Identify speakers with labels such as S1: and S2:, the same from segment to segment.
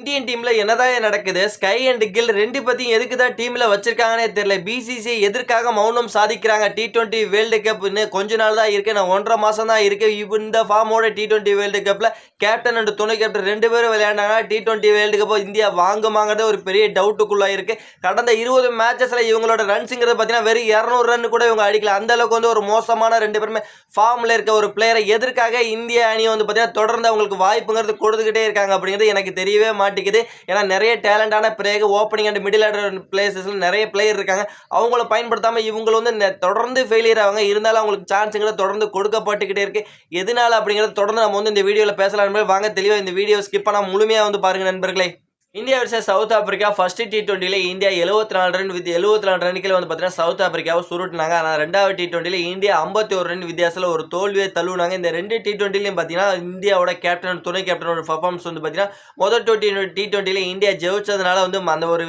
S1: Indian டீம்ல என்னதான் நடக்குது? ஸ்கை அண்ட் கில் ரெண்டு பத்தியும் எதுக்கு தான் டீம்ல வச்சிருக்காங்கன்னே தெரியல. பிசிசி எதற்காக மௌனம் சாதிக்கிறாங்க? டி டுவெண்ட்டி வேர்ல்டு கப்னு கொஞ்ச நாள் தான் இருக்கு. நான் ஒன்றரை மாசம் தான் இருக்கு. இந்த ஃபார்மோட டி டுவெண்ட்டி வேர்ல்டு கப்ல கேப்டன் அண்ட் துணை கேப்டன் ரெண்டு பேரும் விளையாண்டாங்க T twenty world cup India வாங்குமாங்கிறது ஒரு பெரிய டவுட்டுக்குள்ளா இருக்கு. கடந்த இருபது மேட்சஸ்ல இவங்களோட ரன்ஸுங்கிறது பார்த்தீங்கன்னா வெறும் இரநூறு ரன் கூட இவங்க அடிக்கல. அந்த அளவுக்கு வந்து ஒரு மோசமான ரெண்டு பேருமே ஃபார்ம்ல இருக்க ஒரு பிளேயரை எதற்காக இந்திய அணி வந்து பார்த்தீங்கன்னா தொடர்ந்து அவங்களுக்கு வாய்ப்புங்கிறது கொடுத்துக்கிட்டே இருக்காங்க அப்படிங்கிறது எனக்கு தெரியவே மாட்டேங்குது ஏன்னா நிறைய டேலண்டான player opening and middle order பிளேசஸ்ல நிறைய பிளேயர் இருக்காங்க. அவங்கள பயன்படுத்தாமல் இவங்க வந்து நெ- தொடர்ந்து ஃபெயிலியர் ஆவாங்க. இருந்தாலும் அவங்களுக்கு சான்ஸுங்கிறத தொடர்ந்து கொடுக்கப்பட்டுக்கிட்டே இருக்குது எதனால் அப்படிங்கிறத தொடர்ந்து நம்ம வந்து இந்த வீடியோவில் பேசலாம் வாங்க. தெளிவாக இந்த வீடியோ ஸ்கிப் பண்ணால் முழுமையாக வந்து பாருங்கள் நண்பர்களே. India versus south Africa. First T டுவெண்ட்டியில் இந்தியா எழுபத்தி நாலு ரன் வித் எழுபத்தி நாலு ரன்னில் வந்து பார்த்தீங்கன்னா சவுத் ஆப்பிரிக்காவை சுருட்டினாங்க. ஆனால் ரெண்டாவது டி டுவெண்ட்டியில் இந்தியா ஐம்பத்தி ஒரு ரன் வித்தியாசத்தில் ஒரு தோல்வியை தள்ளுனாங்க. இந்த ரெண்டு டி டுவெண்ட்டிலையும் பார்த்தீங்கன்னா இந்தியாவோட கேப்டன் துணை கேப்டனோட பர்ஃபார்மன்ஸ் வந்து பார்த்தீங்கன்னா முதல் டுவெண்ட்டி டி டுவெண்ட்டியில் இந்தியா ஜெயிச்சதுனால வந்து அந்த ஒரு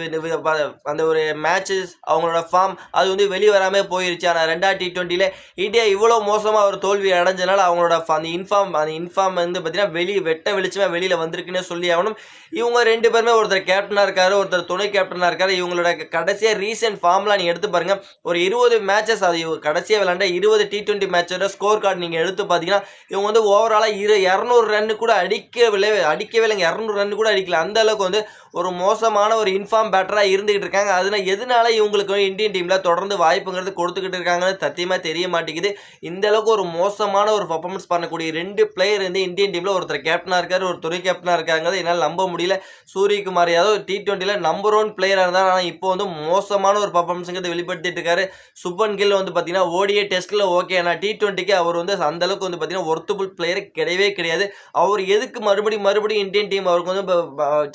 S1: அந்த ஒரு மேட்சஸ் அவங்களோட ஃபார்ம் அது வந்து வெளியே வராமல் போயிருச்சு. ஆனால் ரெண்டாவது டி டுவெண்ட்டியில் இந்தியா இவ்வளோ மோசமாக ஒரு தோல்வி அடைஞ்சனால அவங்களோட ஃப- அந்த இன்ஃபார்ம் அந்த இன்ஃபார்ம் வந்து பார்த்தீங்கன்னா வெளியே வெட்ட வெளிச்சமாக வெளியில் வந்திருக்குன்னு சொல்லி ஆகணும். இவங்க ரெண்டு பேருமே ஒருத்தர் கேப்டனாக இருக்காரு ஒருத்தர் துணை கேப்டனாக இருக்கார். இவங்களோட கடைசியாக ரீசெண்ட் ஃபார்ம்லாம் நீங்கள் எடுத்து பாருங்க. ஒரு இருபது மேட்சஸ் அது இவங்க கடைசியாக விளாண்ட இருபது டி டுவெண்ட்டி மேட்சோட ஸ்கோர் கார்டு நீங்கள் எடுத்து பார்த்தீங்கன்னா இவங்க வந்து ஓவராலாக இரு இரநூறு ரன் கூட அடிக்கவில்லை அடிக்கவே இல்லைங்க. இரநூறு ரன் கூட அடிக்கல. அந்த அளவுக்கு வந்து ஒரு மோசமான ஒரு இன்ஃபார்ம் பேட்டராக இருந்துகிட்டு இருக்காங்க. அதனால் எதனால இவங்களுக்கு வந்து இந்தியன் டீமில் தொடர்ந்து வாய்ப்புங்கிறது கொடுத்துக்கிட்டு இருக்காங்கன்னு சத்தியமாக தெரிய மாட்டேங்குது. இந்த அளவுக்கு ஒரு மோசமான ஒரு பர்ஃபார்மன்ஸ் பண்ணக்கூடிய ரெண்டு பிளேயர் வந்து இந்தியன் டீமில் ஒருத்தர் கேப்டனாக இருக்கார் ஒரு துணை கேப்டனாக இருக்காங்கிறது என்னால் நம்ப முடியல. சூரியகுமார் யாதவ் டி டுவெண்ட்டியில் நம்பர் ஒன் பிளேயராக இருந்தால் ஆனால் இப்போ வந்து மோசமான ஒரு பர்ஃபார்மன்ஸுங்கிறது வெளிப்படுத்திட்டு இருக்காரு. சுப்பன் கில் வந்து பார்த்தீங்கன்னா ஓடிஏ டெஸ்ட்டில் ஓகே ஆனால் டி ட்வெண்ட்டிக்கு அவர் வந்து அந்த அளவுக்கு வந்து பார்த்தீங்கன்னா ஒர்த்துபுல் பிளேயர் கிடையவே கிடையாது. அவர் எதுக்கு மறுபடியும் மறுபடியும் இந்தியன் டீம் அவருக்கு வந்து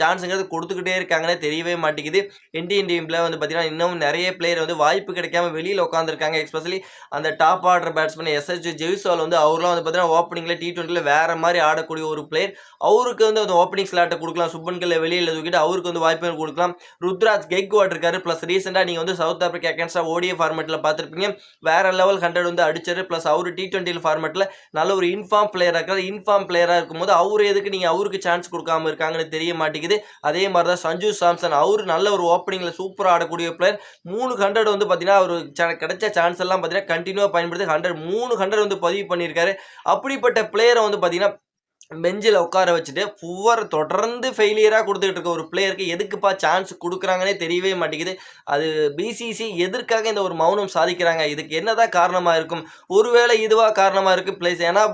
S1: சான்ஸுங்கிறது கொடுத்து கொடுத்துக்கிட்டே இருக்காங்கன்னு தெரியவே மாட்டேங்குது. இந்தியன் டீமில் வந்து பார்த்தீங்கன்னா இன்னும் நிறைய பிளேயர் வந்து வாய்ப்பு கிடைக்காம வெளியில் உட்காந்துருக்காங்க எஸ்பெஷலி அந்த டாப் ஆர்டர் பேட்ஸ்மேன் எஸ்எஸ் ஜெய்ஸ்வால் வந்து அவர்லாம் வந்து பார்த்தீங்கன்னா ஓப்பனிங்கில் டி டுவெண்ட்டியில் வேறு மாதிரி ஆடக்கூடிய ஒரு பிளேயர் அவருக்கு வந்து அந்த ஓப்பனிங் ஸ்லாட்டை கொடுக்கலாம். சுப்பன்கில் வெளியில் தூக்கிட்டு அவருக்கு வந்து வாய்ப்புகள் கொடுக்கலாம். ருத்ராஜ் கெக்வாட் இருக்காரு. ப்ளஸ் ரீசெண்டாக நீங்கள் வந்து சவுத் ஆப்ரிக்கா அகேன்ஸ்டாக ஓடிய ஃபார்மெட்டில் பார்த்துருப்பீங்க. வேற லெவல் ஹண்ட்ரட் வந்து அடிச்சாரு. ப்ளஸ் அவர் டி டுவெண்ட்டியில் ஃபார்மெட்டில் நல்ல ஒரு இன்ஃபார்ம் பிளேயராக இருக்காரு. இன்ஃபார்ம் பிளேயராக இருக்கும்போது அவர் எதுக்கு நீங்கள் அவருக்கு சான்ஸ் கொடுக்காம இருக்காங்கன்னு தெரிய மாட்டேங்குது. அதே மாதிரி தான் சஞ்சு சாம்சன். அவர் நல்ல ஒரு ஓப்பனிங்கில் சூப்பராக ஆடக்கூடிய பிளேயர் மூணு ஹண்ட்ரட் வந்து பார்த்தீங்கன்னா அவர் கிடைச்ச சான்ஸ் எல்லாம் பார்த்தீங்கன்னா கண்டினியூவாக பயன்படுத்தி ஹண்ட்ரட் மூணு ஹண்ட்ரட் வந்து பதிவு பண்ணியிருக்காரு. அப்படிப்பட்ட பிளேயரை வந்து பார்த்தீங்கன்னா பெஞ்சில் உட்கார வச்சுட்டு புவர் தொடர்ந்து ஃபெயிலியராக கொடுத்துட்டு இருக்க ஒரு பிளேயருக்கு எதுக்குப்பா சான்ஸ் கொடுக்குறாங்கன்னே தெரியவே மாட்டேங்குது. அது பிசிசி எதற்காக இந்த ஒரு மௌனம் சாதிக்கிறாங்க? இதுக்கு என்னதான் காரணமாக இருக்கும்? ஒருவேளை இதுவாக காரணமாக இருக்குது பிளேஸ் ஏன்னா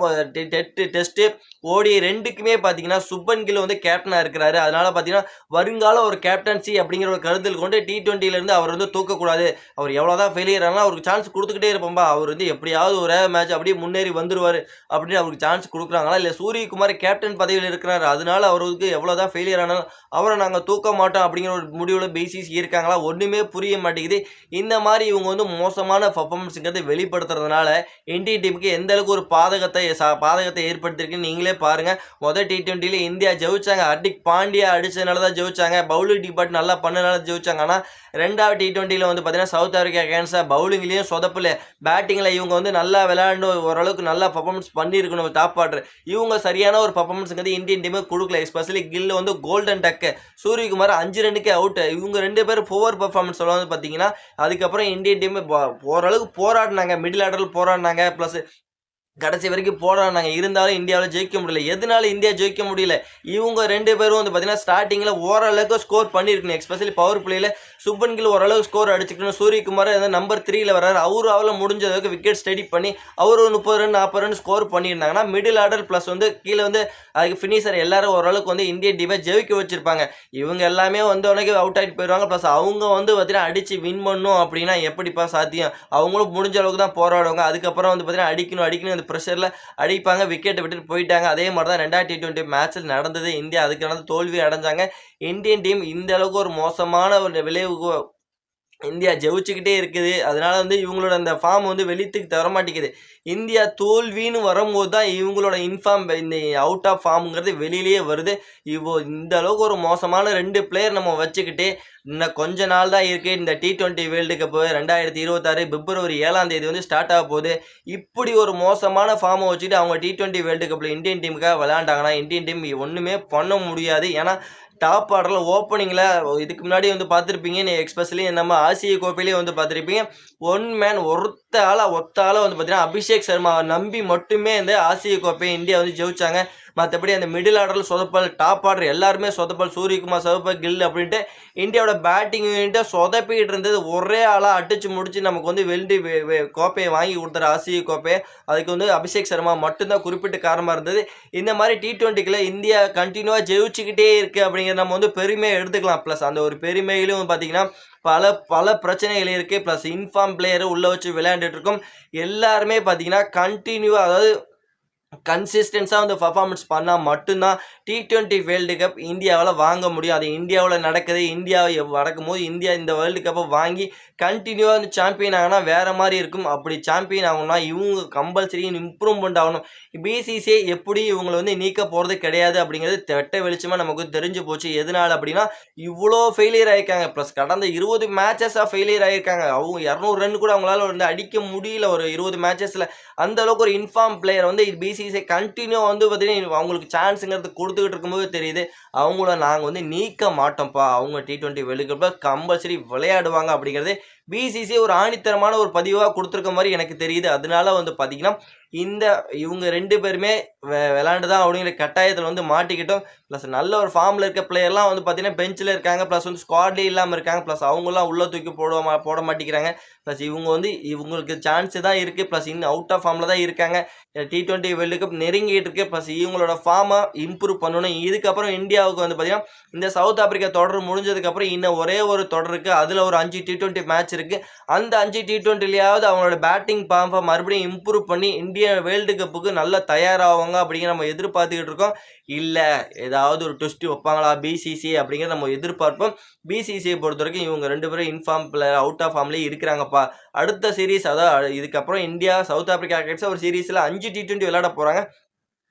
S1: டெட்டு டெஸ்ட்டு ஓடி ரெண்டுக்குமே பார்த்தீங்கன்னா சுப்பன் கில் வந்து கேப்டனாக இருக்கிறாரு. அதனால் பார்த்தீங்கன்னா வருங்கால ஒரு கேப்டன்சி அப்படிங்கிற ஒரு கருத்தில் கொண்டு டி ட்வெண்ட்டிலேருந்து அவர் வந்து தூக்கக்கூடாது. அவர் எவ்வளோ தான் ஃபெயிலியர் ஆனால் அவருக்கு சான்ஸ் கொடுத்துக்கிட்டே இருப்போம்பா. அவர் வந்து எப்படியாவது ஒரு மேட்ச் அப்படியே முன்னேறி வந்துடுவார் அப்படின்னு அவருக்கு சான்ஸ் கொடுக்குறாங்களா? இல்லை சூரியகுமார் கேப்டன் பதவியில் இருக்கிறார். அதனால அவருக்கு எவ்வளோதான் ஃபெயிலியர் ஆனாலும் அவரை நாங்கள் தூக்க மாட்டோம் அப்படிங்கிற ஒரு முடிவில் பேசிஸ் இருக்காங்களா? ஒன்றுமே புரிய மாட்டேங்குது. இந்த மாதிரி இவங்க வந்து மோசமான பர்ஃபார்மன்ஸுங்கிறது வெளிப்படுத்துறதுனால இந்திய டீமுக்கு எந்த அளவுக்கு ஒரு பாதகத்தை பாதகத்தை ஏற்படுத்தியிருக்குன்னு நீங்களே பாருங்கள் முதல் டி ட்வெண்ட்டியில் இந்தியா ஜெயிச்சாங்க. ஹர்திக் பாண்டியா அடித்ததுனால தான் ஜெயிச்சாங்க. பவுலிங் டிபார்ட் நல்லா பண்ணனால ஜெயிச்சாங்க. ஆனால் ரெண்டாவது டி டுவெண்ட்டியில் வந்து பார்த்தீங்கன்னா சவுத் ஆஃப்ரிக்கா கேன்ஸாக பவுலிங்லேயும் சொதப்பில். பேட்டிங்கில் இவங்க வந்து நல்லா விளையாண்டு ஓரளவுக்கு நல்லா பர்ஃபார்மன்ஸ் பண்ணியிருக்கணும். டாப் ஆர்டர் இவங்க சரியான ஒரு பர்ஃபார்மன்ஸுங்கிறது இந்தியன் டீமே கொடுக்கல எஸ்பெஷலி கில் வந்து கோல்டன் டக்கு சூரியகுமார் அஞ்சு ரன்னுக்கே அவுட்டு இவங்க ரெண்டு பேரும் புவர் பர்ஃபார்மன்ஸ் வந்து பார்த்தீங்கன்னா அதுக்கப்புறம் இந்தியன் டீம் ஓரளவுக்கு போராடினாங்க. மிடில் ஆர்டரில் போராடினாங்க. ப்ளஸ் கடைசி வரைக்கும் போராடினாங்க. இருந்தாலும் இந்தியாவில் ஜெயிக்க முடியல. எதனால இந்தியா ஜெயிக்க முடியல? இவங்க ரெண்டு பேரும் வந்து பார்த்தீங்கன்னா ஸ்டார்டிங்கில் ஓரளவுக்கு ஸ்கோர் பண்ணியிருக்கணும் எஸ்பெஷலி பவர் பிளேயில் சுப்பன் கில் ஓரளவுக்கு ஸ்கோர் அடிச்சுக்கணும் சூரியகுமார் அந்த நம்பர் த்ரீயில் வர்றாரு. அவரும் அவ்வளோ முடிஞ்ச அளவுக்கு விக்கெட் ஸ்டடி பண்ணி அவர் ஒரு முப்பது ரன் நாற்பது ரன் ஸ்கோர் பண்ணியிருந்தாங்கன்னா மிடில் ஆர்டர் ப்ளஸ் வந்து கீழே வந்து அதுக்கு ஃபினிஷர் எல்லாரும் ஓரளவுக்கு வந்து இந்தியன் டீமை ஜெயிக்க வச்சிருப்பாங்க. இவங்க எல்லாமே வந்து உனக்கு அவுட் ஆகிட்டு போயிடுவாங்க ப்ளஸ் அவங்க வந்து பார்த்தீங்கன்னா அடித்து வின் பண்ணும் அப்படின்னா எப்படிப்பா சாத்தியம்? அவங்களும் முடிஞ்ச அளவுக்கு தான் போராடுவாங்க. அதுக்கப்புறம் வந்து பார்த்தீங்கன்னா அடிக்கணும் அடிக்கணும் ப்ரெஷரில் அடிப்பாங்க விக்கெட்டை விட்டுட்டு போயிட்டாங்க. அதே மாதிரி தான் ரெண்டாயிரத்தி டுவெண்ட்டி மேட்ச்சில் நடந்தது. இந்தியா அதுக்கு நடந்து தோல்வி அடைஞ்சாங்க. இந்தியன் டீம் இந்த அளவுக்கு ஒரு மோசமான ஒரு விளைவுக்கு இந்தியா ஜெயிச்சுக்கிட்டே இருக்குது. அதனால வந்து இவங்களோட அந்த ஃபார்ம் வந்து வெளித்துக்கு தர மாட்டேங்குது இந்தியா தோல்வின்னு வரும்போது தான் இவங்களோட இன்ஃபார்ம் இந்த அவுட் ஆஃப் ஃபார்ம்ங்கிறது வெளியிலேயே வருது. இவ்வளோ இந்த அளவுக்கு ஒரு மோசமான ரெண்டு பிளேயர் நம்ம வச்சுக்கிட்டு இன்னும் கொஞ்ச நாள் தான் இருக்குது இந்த டி ட்வெண்ட்டி வேர்ல்டு கப்பு ரெண்டாயிரத்தி இருபத்தாறு பிப்ரவரி ஏழாம் தேதி வந்து ஸ்டார்ட் ஆக போகுது. இப்படி ஒரு மோசமான ஃபார்மை வச்சுட்டு அவங்க டி ட்வெண்ட்டி வேர்ல்டு கப்பில் இந்தியன் டீமுக்காக விளையாண்டாங்கன்னா இந்தியன் டீம் ஒன்றுமே பண்ண முடியாது. ஏன்னா டாப் ஆர்டரில் ஓப்பனிங்கில் இதுக்கு முன்னாடி வந்து பார்த்துருப்பீங்க நீ எக்ஸ்பெஷலி நம்ம ஆசிய கோப்பையிலேயே வந்து பார்த்துருப்பீங்க. ஒன் மேன் ஒரு ஒருத்த ஆளாக ஒத்த ஆளாக வந்து பார்த்தீங்கன்னா அபிஷேக் சர்மாவை நம்பி மட்டுமே இந்த ஆசிய கோப்பையை இந்தியா வந்து ஜெயிச்சாங்க. மற்றபடி அந்த மிடில் ஆர்டரில் சொதப்பல் டாப் ஆர்டர் எல்லாருமே சொதப்பல் சூரியகுமார் சதப்பல் கில் அப்படின்ட்டு இந்தியாவோட பேட்டிங் யூனிட்டை சொதப்பிக்கிட்டு இருந்தது. ஒரே ஆளாக அடிச்சு முடிச்சு நமக்கு வந்து வெள்ளி கோப்பையை வாங்கி கொடுத்தாரு ஆசிய கோப்பையை அதுக்கு வந்து அபிஷேக் சர்மா மட்டும்தான் குறிப்பிட்ட காரணமாக இருந்தது. இந்த மாதிரி டி டுவெண்ட்டிக்கில் இந்தியா கண்டினியூவாக ஜெயிச்சுக்கிட்டே இருக்குது அப்படிங்கிற நம்ம வந்து பெருமையை எடுத்துக்கலாம். ப்ளஸ் அந்த ஒரு பெருமையிலும் பார்த்தீங்கன்னா பல பல பிரச்சனைகள் இருக்குது ப்ளஸ் இன்ஃபார்ம் பிளேயரை உள்ளே வச்சு விளையாண்டுட்டு இருக்கோம். எல்லாருமே பார்த்தீங்கன்னா கண்டினியூவாக அதாவது கன்சிஸ்டன்ஸாக வந்து பர்ஃபார்மன்ஸ் பண்ணால் மட்டும்தான் டி ட்வெண்ட்டி வேர்ல்டு கப் இந்தியாவில் வாங்க முடியும். அது இந்தியாவில் நடக்குது. இந்தியாவை இந்தியா நடக்கும்போது இந்தியா இந்த வேர்ல்டு கப்பை வாங்கி கண்டினியூவாக வந்து சாம்பியன் ஆகினா வேறு மாதிரி இருக்கும். அப்படி சாம்பியன் ஆகணும்னா இவங்க கம்பல்சரி இம்ப்ரூவ்மெண்ட் ஆகணும். பிசிசிஐ எப்படி இவங்களை வந்து நீக்க போகிறது கிடையாது அப்படிங்கிறது தெட்ட வெளிச்சமாக நமக்கு தெரிஞ்சு போச்சு. எதனால் அப்படின்னா இவ்வளோ ஃபெயிலியர் ஆகிருக்காங்க ப்ளஸ் கடந்த இருபது மேட்சஸாக ஃபெயிலியர் ஆகிருக்காங்க அவங்க இரநூறு ரன் கூட அவங்களால வந்து அடிக்க முடியல ஒரு இருபது மேட்சஸில் அந்தளவுக்கு ஒரு இன்ஃபார்ம் பிளேயர் வந்து பிசி பிசிசிஐ கண்டினியூ வந்து பார்த்தீங்கன்னா அவங்களுக்கு சான்ஸுங்கிறது கொடுத்துக்கிட்டு இருக்கும்போது தெரியுது. அவங்கள நாங்கள் வந்து நீக்க மாட்டோம்ப்பா. அவங்க டி டுவெண்ட்டி வேர்ல்டு கப்பில் கம்பல்சரி விளையாடுவாங்க அப்படிங்கிறது பிசிசி ஒரு ஆணித்தரமான ஒரு பதிவாக கொடுத்துருக்க மாதிரி எனக்கு தெரியுது. அதனால வந்து பார்த்தீங்கன்னா இந்த இவங்க ரெண்டு பேருமே வெ- தான் அப்படிங்கிற கட்டாயத்தில் வந்து மாட்டிக்கிட்டோம். ப்ளஸ் நல்ல ஒரு ஃபார்மில் இருக்க பிளேயர்லாம் வந்து பார்த்தீங்கன்னா பெஞ்சில் இருக்காங்க. ப்ளஸ் வந்து ஸ்குவாட்லேயே இல்லாமல் இருக்காங்க. ப்ளஸ் அவங்களாம் உள்ளே தூக்கி போட மா போட மாட்டேங்கிறாங்க. ப்ளஸ் இவங்க வந்து இவங்களுக்கு சான்ஸு தான் இருக்குது ப்ளஸ் இன்னும் அவுட் ஆஃப் ஃபார்மில் தான் இருக்காங்க. டி டுவெண்ட்டி வேர்ல்டு கப் நெருங்கிட்டு இருக்கு. ப்ளஸ் இவங்களோட ஃபார்மை இம்ப்ரூவ் பண்ணணும். இதுக்கப்புறம் இந்தியாவுக்கு வந்து பார்த்தீங்கன்னா இந்த சவுத் ஆப்பிரிக்கா தொடர் முடிஞ்சதுக்கப்புறம் இன்னும் ஒரே ஒரு தொடர் இருக்குது அதில் ஒரு அஞ்சு டி டுவெண்ட்டி மேட்ச் இருக்குது அந்த அஞ்சு டி ட்வெண்ட்டிலேயாவது அவங்களோட பேட்டிங் பாம்பை மறுபடியும் இம்ப்ரூவ் பண்ணி இந்தியா வேர்ல்டு கப்புக்கு நல்லா வைப்பாங்க அப்படிங்கிற நம்ம எதிர்பார்த்துக்கிட்டு இருக்கோம். இல்லை ஏதாவது ஒரு ட்விஸ்ட் வைப்பாங்களா பிசிசி அப்படிங்கிற நம்ம எதிர்பார்ப்போம். பிசிசியை பொறுத்த வரைக்கும் இவங்க ரெண்டு பேரும் in form player out of ஃபார்ம்லேயே இருக்கிறாங்கப்பா. அடுத்த சீரீஸ் அதாவது இதுக்கப்புறம் இந்தியா சவுத் ஆப்பிரிக்கா கேட்ஸ் ஒரு சீரீஸில் அஞ்சு டி ட்வெண்ட்டி விளையாட போகிறாங்க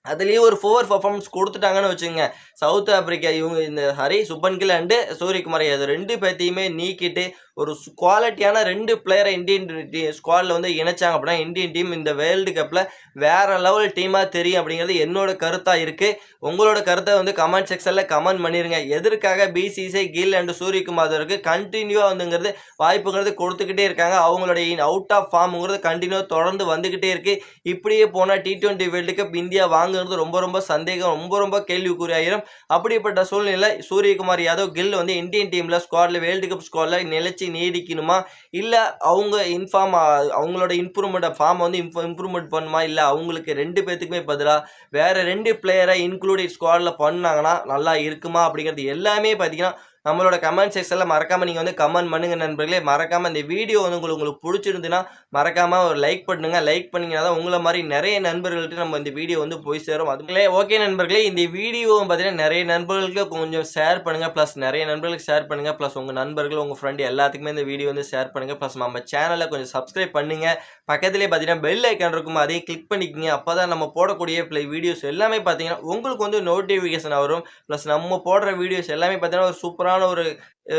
S1: அதுலேயே ஒரு ஃபோர் பர்ஃபார்மன்ஸ் கொடுத்துட்டாங்கன்னு வச்சுங்க சவுத் ஆப்பிரிக்கா இவங்க இந்த ஹரி சுப்பன் கில் அண்டு சூரியகுமார் அது ரெண்டு பேர்த்தையுமே நீக்கிட்டு ஒரு குவாலிட்டியான ரெண்டு பிளேயரை இந்தியன் ஸ்குவாடில் வந்து இணைச்சாங்க அப்படின்னா இந்தியன் டீம் இந்த வேர்ல்டு கப்பில் வேற லெவல் டீமாக தெரியும் அப்படிங்கிறது என்னோட கருத்தாக இருக்குது உங்களோட கருத்தை வந்து கமெண்ட் செக்ஷனில் கமெண்ட் பண்ணிடுங்க எதற்காக பிசிசி கில் அண்ட் சூரியகுமாருக்கு கண்டினியூவாக வந்துங்கிறது வாய்ப்புங்கிறது கொடுத்துக்கிட்டே இருக்காங்க. அவங்களுடைய அவுட் ஆஃப் ஃபார்முங்கிறது கண்டினியூ தொடர்ந்து வந்துக்கிட்டே இருக்குது இப்படியே போனால் T twenty world cup India வாங்குறது ரொம்ப ரொம்ப சந்தேகம் ரொம்ப ரொம்ப கேள்விக்குறியாயிரும். அப்படிப்பட்ட சூழ்நிலை சூரியகுமார் யாதவ் கில் வந்து இந்தியன் டீமில் ஸ்குவாடில் வேர்ல்டு கப் ஸ்குவாடில் நிலச்சி நீடிக்கணுமா? இல்லை அவங்க இன்ஃபார்ம் அவங்களோட இம்ப்ரூவ்மெண்ட் ஃபார்ம் வந்து இம்ப்ரூவ்மெண்ட் பண்ணுமா? இல்லை அவங்களுக்கு ரெண்டு பேர்த்துக்குமே பதிலாக வேறு ரெண்டு பிளேயரை இன்க்ளூடிங் ஸ்குவாடில் பண்ணாங்கன்னா நல்லா இருக்குமா? அப்படிங்கிறது எல்லாமே பார்த்தீங்கன்னா நம்மளோட கமெண்ட் செக்ஷனில் மறக்காமல் நீங்கள் வந்து கமெண்ட் பண்ணுங்க நண்பர்களே. மறக்காமல் இந்த வீடியோ வந்து உங்களுக்கு உங்களுக்கு பிடிச்சிருந்துன்னா மறக்காமல் ஒரு லைக் பண்ணுங்கள் லைக் பண்ணீங்கன்னா தான் உங்களை மாதிரி நிறைய நண்பர்கள்ட்ட நம்ம இந்த வீடியோ வந்து போய் சேரும். அதுங்களே ஓகே நண்பர்களே இந்த வீடியோ பார்த்தீங்கன்னா நிறைய நண்பர்களுக்கு கொஞ்சம் ஷேர் பண்ணுங்கள் ப்ளஸ் நிறைய நண்பர்களுக்கு ஷேர் பண்ணுங்கள் ப்ளஸ் உங்கள் நண்பர்கள் உங்கள் ஃப்ரெண்டு எல்லாத்துக்குமே இந்த வீடியோ வந்து ஷேர் பண்ணுங்கள் ப்ளஸ் நம்ம சேனலை கொஞ்சம் சப்ஸ்கிரைப் பண்ணுங்கள் பக்கத்துலேயே பார்த்தீங்கன்னா பெல் ஐக்கான் இருக்கும். அதையும் கிளிக் பண்ணிக்கோங்க. அப்போ தான் நம்ம போடக்கூடிய ப்ளே வீடியோஸ் எல்லாமே பார்த்தீங்கன்னா உங்களுக்கு வந்து நோட்டிஃபிகேஷன் வரும். ப்ளஸ் நம்ம போடுற வீடியோஸ் எல்லாமே பார்த்தீங்கன்னா ஒரு சூப்பராக சூப்பரான ஒரு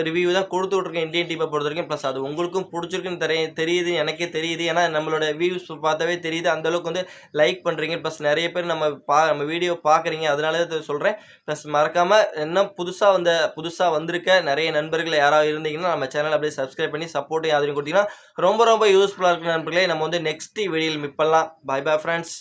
S1: ரிவ்யூ தான் கொடுத்து விட்ருக்கேன் இந்தியன் டீமை பொறுத்த வரைக்கும். ப்ளஸ் அது உங்களுக்கும் பிடிச்சிருக்குன்னு தெரிய தெரியுது எனக்கே தெரியுது. ஏன்னா நம்மளோட வியூஸ் பார்த்தாவே தெரியுது. அந்தளவுக்கு வந்து லைக் பண்ணுறீங்க ப்ளஸ் நிறைய பேர் நம்ம பா நம்ம வீடியோ பார்க்குறீங்க. அதனால தான் சொல்கிறேன் ப்ளஸ் மறக்காமல் இன்னும் புதுசாக வந்த புதுசாக வந்திருக்க நிறைய நண்பர்கள் யாராவது இருந்தீங்கன்னா நம்ம சேனல் அப்படியே சப்ஸ்கிரைப் பண்ணி சப்போர்ட்டையும் ஆதரவு கொடுத்தீங்கன்னா ரொம்ப ரொம்ப யூஸ்ஃபுல்லாக இருக்கு நண்பர்களே. நம்ம வந்து நெக்ஸ்ட் வீடியோவில் மிப்பெல்லாம் பை பை ஃப்ரெண்ட்ஸ்